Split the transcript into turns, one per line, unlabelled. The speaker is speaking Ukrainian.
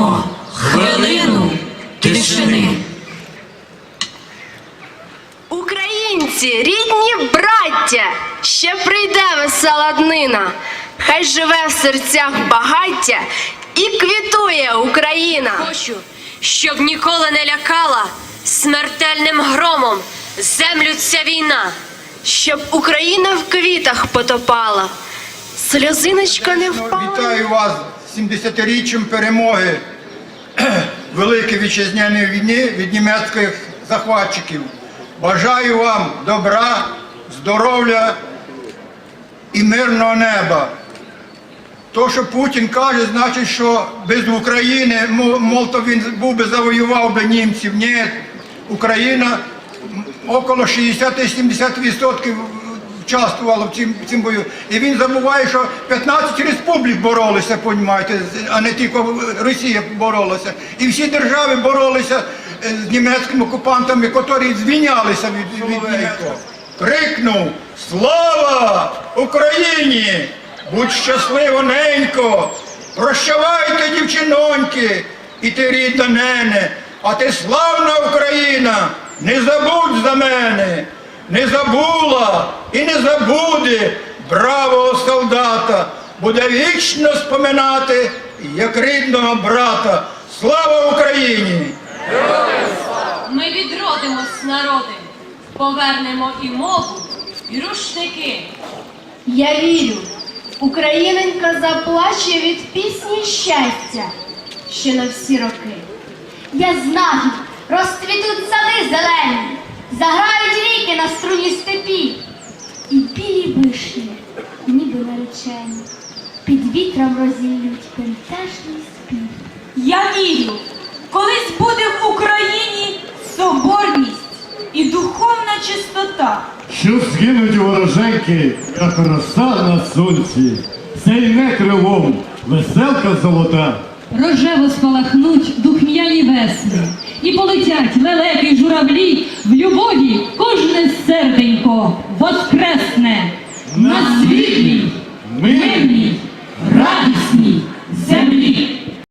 Маємо хвилину тишини. Українці, рідні браття, ще прийде весела днина, хай живе в серцях багаття і квітує Україна.
Хочу, щоб ніколи не лякала смертельним громом землю ця війна,
щоб Україна в квітах потопала, сльозиночка не впала.
Вітаю вас. 70-річчям перемоги Великої вітчизняної війни від німецьких захватчиків. Бажаю вам добра, здоров'я і мирного неба. То, що Путін каже, значить, що без України, мо- мол, то він був би завоював би німців. Ні, Україна около 60-70% участвувала в цім, цім бою. І він забуває, що 15 республік боролися, понімаєте, а не тільки Росія боролася. І всі держави боролися е, з німецькими окупантами, які звільнялися від, від німців. Крикнув Слава Україні! Будь щасливо, ненько! Прощавайте, дівчиноньки, і ти рідна нене, а ти славна Україна, не забудь за мене, не забула і не забуде бравого солдата, буде вічно споминати, як рідного брата. Слава Україні!
Ми відродимось народи, повернемо і мову, і рушники.
Я вірю, Україненька заплаче від пісні щастя ще на всі роки. Я знаю, розцвітуть сади зелені, заграють струні степі, і білі вишні, ніби наречені, під вітром розілють пентежний спів.
Я вірю, колись буде в Україні соборність і духовна чистота.
Що згинуть вороженьки, як роса на сонці, сяйне крилом, веселка золота.
Рожево спалахнуть духм'яні весни, і полетять лелеки журавлі в серденько